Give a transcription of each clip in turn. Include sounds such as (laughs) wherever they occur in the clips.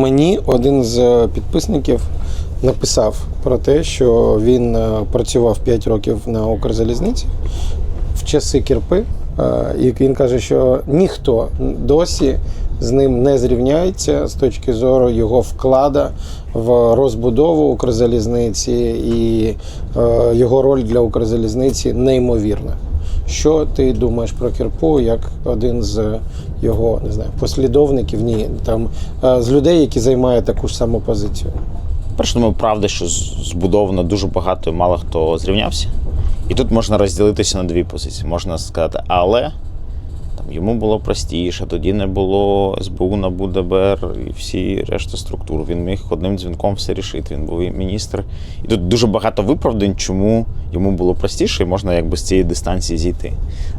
Мені один з підписників написав про те, що він е, працював 5 років на Укрзалізниці в часи Кірпи. Е, І він каже, що ніхто досі з ним не зрівняється з точки зору його вклада в розбудову Укрзалізниці, і е, його роль для Укрзалізниці неймовірна. Що ти думаєш про Кірпу як один з його не знаю, послідовників? Ні, там е, з людей, які займають таку ж саму позицію. Перше, думаю, правда, що збудовано дуже багато і мало хто зрівнявся. І тут можна розділитися на дві позиції. Можна сказати, але там йому було простіше, тоді не було СБУ, НАБУ, ДБР і всі решта структур. Він міг одним дзвінком все рішити. Він був і міністр. І тут дуже багато виправдань, чому йому було простіше, і можна якби з цієї дистанції зійти.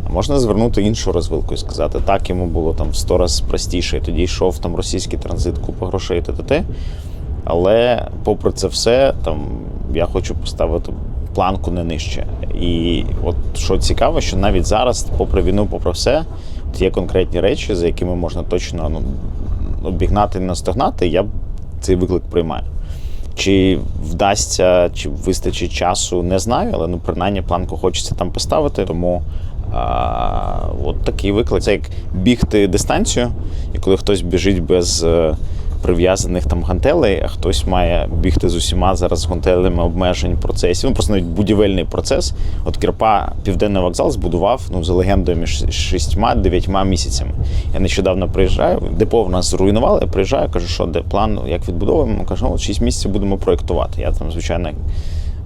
А можна звернути іншу розвилку і сказати, так йому було там в сто разів простіше. І тоді йшов там російський транзит, купа грошей, т.т. Але попри це все, там я хочу поставити планку не нижче. І от що цікаво, що навіть зараз, попри війну, попри все, от є конкретні речі, за якими можна точно ну, обігнати і настогнати. Я цей виклик приймаю. Чи вдасться, чи вистачить часу, не знаю, але ну принаймні планку хочеться там поставити. Тому а, от такий виклик. Це як бігти дистанцію, і коли хтось біжить без е, прив'язаних там гантелей, а хтось має бігти з усіма зараз з гантелями обмежень процесів. Ну просто навіть будівельний процес. От Кірпа Південний вокзал збудував ну за легендою між шістьма-дев'ятьма місяцями. Я нещодавно приїжджаю, депо в нас зруйнували. Я приїжджаю, кажу, що де план, як відбудовуємо. Кажу, «Ну, от 6 місяців будемо проєктувати. Я там, звичайно,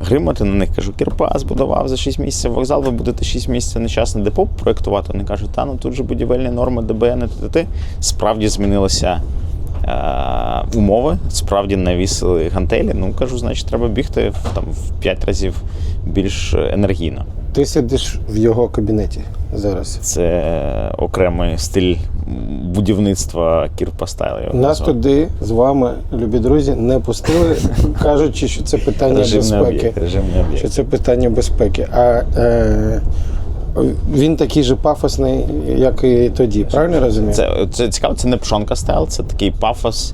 гримати на них кажу, Кірпа збудував за 6 місяців вокзал, ви будете 6 місяців нещасне депо проєктувати. Вони кажуть, та ну тут же будівельні норми ДБН і т.т. Справді змінилися е, умови, справді навісили гантелі. Ну кажу, значить, треба бігти в, там в 5 разів більш енергійно. Ти сидиш в його кабінеті зараз. Це окремий стиль будівництва Кірпа стайл. Нас назвав. туди з вами, любі друзі, не пустили, (laughs) кажучи, що це питання режимний безпеки. об'єкт. Режимний Що це питання безпеки. А е, він такий же пафосний, як і тоді, правильно розумію? Це, це цікаво, це не пшонка стайл, це такий пафос,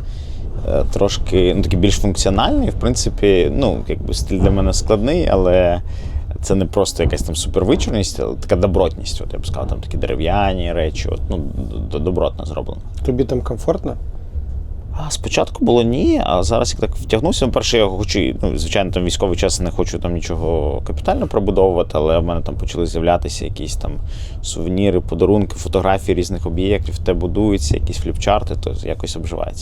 е, трошки ну, такий більш функціональний. В принципі, ну, якби стиль для мене складний, але це не просто якась там супервичурність, а така добротність. От я б сказав, там такі дерев'яні речі, от, ну, добротно зроблено. Тобі там комфортно? А спочатку було ні, а зараз як так втягнувся. Ну, перше, я хочу, ну, звичайно, там військовий час не хочу там нічого капітально пробудовувати, але в мене там почали з'являтися якісь там сувеніри, подарунки, фотографії різних об'єктів, те будуються, якісь фліпчарти, то якось обживається.